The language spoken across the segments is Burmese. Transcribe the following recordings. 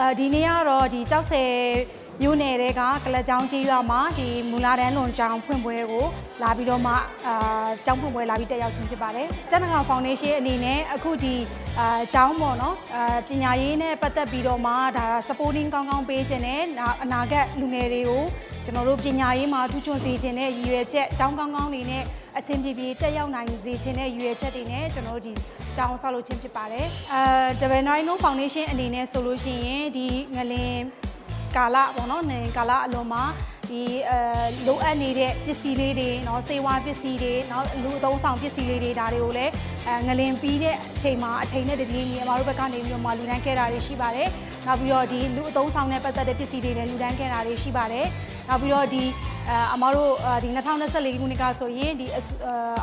အဲဒီနေ့ကတော့ဒီကြောက်ဆယ် မြို့နယ်တွေကကလကြောင်းကြီးရွာမှာဒီမူလာတန်းလွန်ကျောင်းဖွင့်ပွဲကိုလာပြီးတော့မှအာကျောင်းဖွင့်ပွဲလာပြီးတက်ရောက်ခြင်းဖြစ်ပါတယ်။ကျန်တကောင်ဖောင်ဒေးရှင်းအနေနဲ့အခုဒီအာကျောင်းပေါ့နော်အာပညာရေးနဲ့ပတ်သက်ပြီးတော့မှဒါ supporting ကောင်းကောင်းပေးခြင်းနဲ့နောက်အနာဂတ်လူငယ်တွေကိုကျွန်တော်တို့ပညာရေးမှာထူးချွန်စေခြင်းနဲ့ရည်ရွယ်ချက်ကျောင်းကောင်းကောင်းတွေနဲ့အဆင်ပြေပြေတက်ရောက်နိုင်စေခြင်းနဲ့ရည်ရွယ်ချက်တွေနဲ့ကျွန်တော်တို့ဒီကျောင်းဆောက်လုပ်ခြင်းဖြစ်ပါတယ်။အဲ Double Nine No Foundation အနေနဲ့ဆိုလို့ရှိရင်ဒီငလင် ကာလပေါ့နော်နေကာလအလွန်မှာဒီအဲလိုအပ်နေတဲ့ပစ္စည်းလေးတွေเนาะစေဝါပစ္စည်းတွေเนาะလူအသုံးဆောင်ပစ္စည်းလေးတွေဒါတွေကိုလည်း အဲငလင်ပြီးတဲ့အချိန်မှာအချိန်နဲ့တပြေးညီအမတို့ဘက်ကနေပြီးတော့မှလူတန်းခဲ့တာတွေရှိပါတယ်။နောက်ပြီးတော့ဒီလူအသုံးဆောင်နဲ့ပတ်သက်တဲ့ပစ္စည်းတွေလည်းလူတန်းခဲ့တာတွေရှိပါတယ်။နောက်ပြီးတော့ဒီအဲအမတို့ဒီ2024ခုနှစ်ကဆိုရင်ဒီအ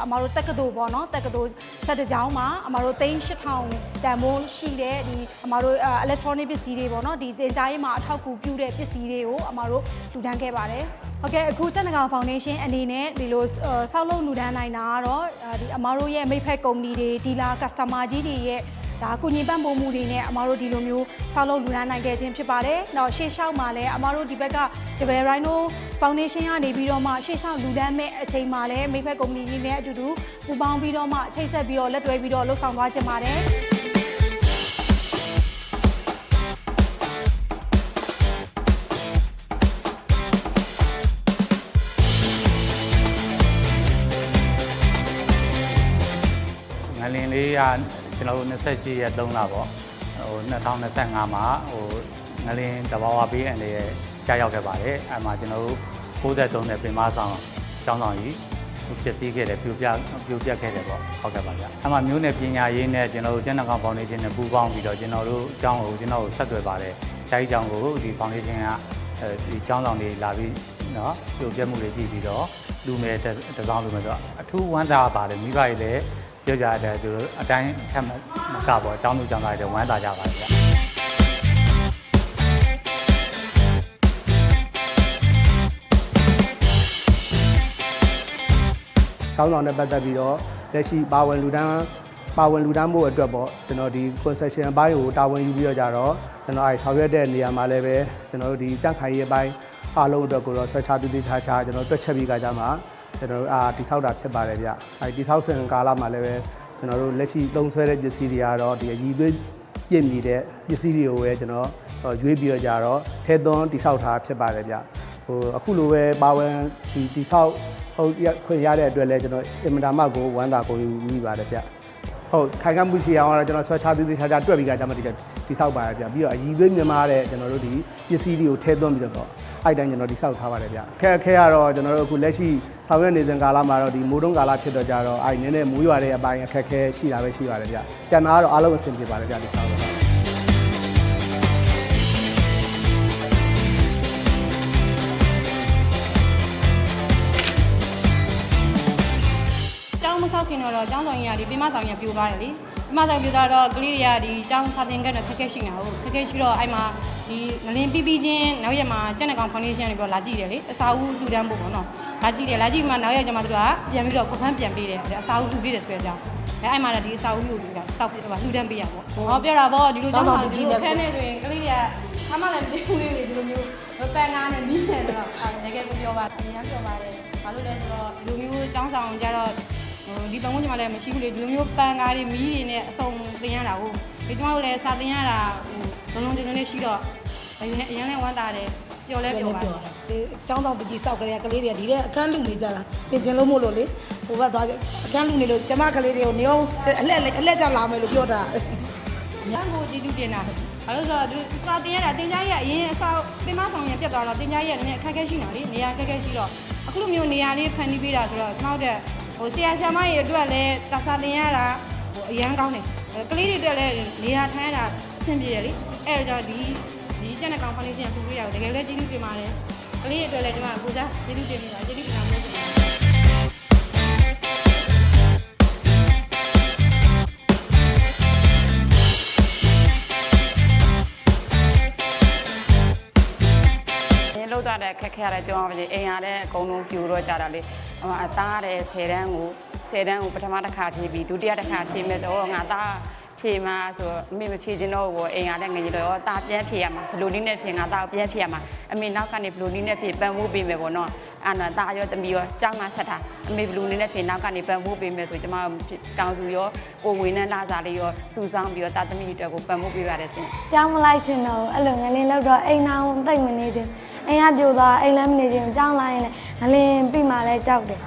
အမတို့တက္ကသိုလ်ပေါ့နော်တက္ကသိုလ်ဆက်တကြောင်းမှာအမတို့သိန်း8000တန်ဖိုးရှိတဲ့ဒီအမတို့ electronic ပစ္စည်းတွေပေါ့နော်ဒီသင်ကြားရေးမှာအထောက်အကူပြုတဲ့ပစ္စည်းတွေကိုအမတို့လူတန်းခဲ့ပါတယ် ဟုတ်ကဲ့အခုတက်နကောင်ဖောင်ဒေးရှင်းအနေနဲ့ဒီလိုဆောက်လုပ်လူတန်းနိုင်တာကတော့ဒီအမတို့ရဲ့မိဖက်ကုမ္ပဏီတွေဒီလာ customer ကြီးတွေရဲ့ဒါကုညီပံ့ပိုးမှုတွေနဲ့အမတို့ဒီလိုမျိုးဆောက်လုပ်လူတန်းနိုင်ခဲ့ခြင်းဖြစ်ပါတယ်။နောက်ရှေ့လျှောက်မှာလည်းအမတို့ဒီဘက်က Double Rhino Foundation ကနေပြီးတော့မှရှေ့လျှောက်လူတန်းမဲ့အချိန်မှာလည်းမိဖက်ကုမ္ပဏီကြီးနဲ့အတူတူပူးပေါင်းပြီးတော့မှချိတ်ဆက်ပြီးတော့လက်တွဲပြီးတော့လှုပ်ဆောင်သွားခြင်းပါတယ်။ ကကျွန်တော်တို့28ရက်3လပေါ့ဟို2025မှာဟိုငလင်းတဘာဝဘေးအန္တရာယ်ကြားရောက်ခဲ့ပါတယ်အဲမှာကျွန်တော်တို့63နဲ့ပင်မဆောင်ကျောင်းဆောင်ကြီးပြည့်စည်ခဲ့တယ်ပြိုပြပြိုပြခဲ့တယ်ပေါ့ဟုတ်ကဲ့ပါဗျာအဲမှာမျိုးနယ်ပညာရေးနဲ့ကျွန်တော်တို့ကျန်းမာရေးဖောင်ဒေးရှင်းနဲ့ပူးပေါင်းပြီးတော့ကျွန်တော်တို့အကြောင်းကိုကျွန်တော်တို့ဆက်သွယ်ပါတယ်ဈာကြီးကြောင်းကိုဒီဖောင်ဒေးရှင်းကဒီကျောင်းဆောင်တွေလာပြီးနော်ပြိုပြမှုတွေကြည့်ပြီးတော့လူငယ်တစောင်းလူငယ်ဆိုတော့အထူးဝမ်းသာပါတယ်မိဘတွေလည်း ပြောကြတယ်သူတို့အတိုင်းထက်မကပေါ့အကြောင်းလူကြောင့်လာတယ်ဝမ်းသာကြပါလေဗျကောင်းဆောင်နဲ့ပတ်သက်ပြီးတော့လက်ရှိပါဝင်လူတန်းပါဝင်လူတန်းမှုအတွက်ပေါ့ကျွန်တော်ဒီ concession အပိုင်းကိုတာဝန်ယူပြီးတော့ကြတော့ကျွန်တော်အဲဆောင်ရွက်တဲ့နေရာမှာလည်းပဲကျွန်တော်တို့ဒီကြန့်ခိုင်ရေးအပိုင်းအားလုံးအတွက်ကိုတော့ဆွဲချပြီးသေးချာချာကျွန်တော်တွက်ချက်ပြီးကြကြမှာ ကျွန်တော်တို့အာတိဆောက်တာဖြစ်ပါတယ်ဗျအဲတိဆောက်စဉ်ကာလမှာလည်းပဲကျွန်တော်တို့လက်ရှိသုံးဆွဲတဲ့ပစ္စည်းတွေကတော့ဒီအည်သွေးပြည့်မီတဲ့ပစ္စည်းတွေကိုပဲကျွန်တော်ရွေးပြီးတော့ကြတော့ထဲသွန်းတိဆောက်တာဖြစ်ပါတယ်ဗျဟိုအခုလိုပဲပါဝင်ဒီတိဆောက်ဟုတ်ရခွင့်ရတဲ့အတွက်လည်းကျွန်တော်အင်မတန်မှကိုဝမ်းသာကိုယူမိပါတယ်ဗျဟုတ်ခိုင်ကမှုရှိအောင်ကတော့ကျွန်တော်ဆွဲချသေးသေးချာချာတွက်ပြီးကြကြမှာဒီတိဆောက်ပါရဗျပြီးတော့အည်သွေးမြန်မာတဲ့ကျွန်တော်တို့ဒီပစ္စည်းတွေကိုထဲသွန်းပြီးတော့ အဲ့တိုင်းကျွန်တော်တိဆောက်ထားပါတယ်ဗျခဲခဲကတော့ကျွန်တော်တို့အခုလက်ရှိဆောင်ရွက်နေစဉ်ကာလမှာတော့ဒီမိုးတုံးကာလဖြစ်တော့ကြတော့အဲ့နည်းနည်းမိုးရွာတဲ့အပိုင်းအခက်ခဲရှိတာပဲရှိပါတယ်ဗျကျန်တာကတော့အားလုံးအဆင်ပြေပါတယ်ဗျဒီဆောက်တော့ကျောင်းမဆောက်ခင်တော့ကျောင်းဆောင်ကြီးကဒီပြမဆောင်ကြီးကပြိုသွားတယ်လေပြမဆောင်ပြိုသွားတော့ကလေးတွေကဒီကျောင်းစာသင်ခန်းနဲ့ခက်ခဲရှိနေတာဟုတ်ခက်ခဲရှိတော့အဲ့မှာ ဒီငလင်ပြီးပြီးချင်းနောက်ရက်မှာကျက်နကောင်ဖောင်ဒေးရှင်းကနေပြီးတော့လာကြည့်တယ်လေအစာဦးလှူဒန်းဖို့ပေါ့နော်လာကြည့်တယ်လာကြည့်မှနောက်ရက်ကျမှသူတို့ကပြန်ပြီးတော့ခွန်ဖန်းပြန်ပေးတယ်အစာဦးလှူပေးတယ်ဆိုတဲ့အကြောင်းအဲအဲ့မှာလည်းဒီအစာဦးကိုပြီးတော့စောက်ပြီးတော့လှူဒန်းပေးရပေါ့ဟောပြောတာပေါ့ဒီလိုကျောင်းဆောင်ကြီးကိုခန်းနေဆိုရင်ကလေးတွေကခမလည်းမသိဘူးလေဒီလိုမျိုးပန်ကားနဲ့မီးနေတော့အဲတကယ်ကိုပြောပါအရင်ပြောပါတယ်ဘာလို့လဲဆိုတော့လူမျိုးကျောင်းဆောင်ကြတော့ဟိုဒီပတ်ဝန်းကျင်မှာလည်းမရှိဘူးလေဒီလိုမျိုးပန်ကားတွေမီးတွေနဲ့အစုံသင်ရတာဟုတ်ဒီကျမတို့လည်းစာသင်ရတာဟိုလုံးလုံးတင်းတင်းလေးရှိတော့ အရင်အရင်လည်းဝမ်းသာတယ်ပျော်လဲပျော်ပါတယ် ဒီចောင်းဆောင်ပကြီးစောက်ကလေးကကလေးတွေကဒီထဲအခန်းလူနေကြတာပြင်ကျင်လို့မို့လို့လေဟိုဘက်သွားအခန်းလူနေလို့ကျမကလေးတွေကိုနေအောင်အလက်အလက်ကြလာမယ်လို့ပြောတာ ။ညကိုကြည့်တူတင်တာ။အဲလိုဆိုတော့စာသင်ရတာတင် जा ရအရင်အစာပင်မဆောင်ရပြတ်သွားတော့တင် जा ရနည်းနည်းအခက်အခဲရှိတာလေနေရာအခက်အခဲရှိတော့အခုလိုမျိုးနေရာလေးဖန်တီးပေးတာဆိုတော့ကျွန်တော်တို့ဟိုဆရာဆရာမကြီးအတွက်လည်းတစာသင်ရတာဟိုအရန်ကောင်းတယ်။ကလေးတွေအတွက်လည်းနေရာထိုင်ရတာအဆင်ပြေတယ်လေ။အဲဒါကြောင့်ဒီ ဒီကျန်တဲ့ကောင်ဖောင်ဒေးရှင်းပူပေးတာကိုတကယ်လည်းကျေးဇူးတင်ပါတယ်။ကလေးတွေအတွက်လည်းကျွန်မကိုကြားကျေးဇူးတင်နေတာကျေးဇူးတင်တာမျိုးတင်ပါတယ်ရင်းလောက်တဲ့ခက်ခဲရတဲ့ကြောင်းပါလေအိမ်ရတဲ့အကုန်လုံးပြူတော့ကြတာလေဟိုအသားတဲ့10တန်းကို10တန်းကိုပထမတစ်ခါဖြည့်ပြီးဒုတိယတစ်ခါဖြည့်မယ်ဆိုတော့ငါသား ဖြဖြေမှာဆိုအမေမဖြေချင်တော့ဘူးအိမ်ကလည်းငယ်ကြီးတော့တာပြန်ဖြေရမှာဘလိုနည်းနဲ့ဖြေငါတာပြန်ဖြေရမှာအမေနောက်ကနေဘလိုနည်းနဲ့ဖြေပန်ဖို့ပေးမယ်ပေါ့နော်အာနာတာရောတမီရောကြောင်းမဆက်တာအမေဘလိုနည်းနဲ့ဖြေနောက်ကနေပန်ဖို့ပေးမယ်ဆိုကျွန်မတောင်စုရောကိုဝင်နဲ့လာစားလေးရောစူဆောင်းပြီးတော့တာသမီတွေအတွက်ကိုပန်ဖို့ပေးပါတယ်ရှင်ကြောင်းမလိုက်ချင်တော့ဘူးအဲ့လိုငလင်းလောက်တော့အိမ်နာဝင်တိတ်မနေချင်အိမ်ကပြိုသွားအိမ်လည်းမနေချင်ကြောင်းလိုက်ရင်လည်းငလင်းပြီးမှလည်းကြောက်တယ်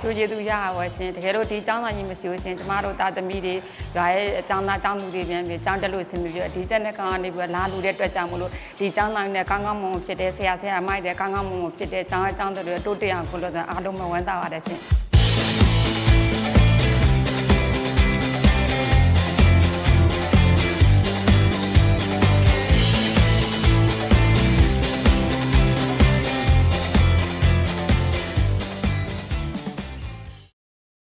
သူကျေသူရပါဝရှင်တကယ်လို့ဒီចောင်းသားကြီးမရှိဘူးရှင်ကျမတို့တာသမီတွေရွာရဲ့အចောင်းသားចောင်းသူတွေပြန်ပြီးចောင်းတက်လို့ဆင်ပြီးတော့ဒီချက်နဲ့ကောင်ကနေပြီးလာလူတဲ့အတွက်ကြောင့်မလို့ဒီចောင်းသားနဲ့ကောင်းကောင်းမွန်မွန်ဖြစ်တဲ့ဆရာဆရာမိုက်တဲ့ကောင်းကောင်းမွန်မွန်ဖြစ်တဲ့ចောင်းအចောင်းတွေတိုးတက်အောင်ကိုလို့အားလုံးမဝမ်းသာပါတယ်ရှင်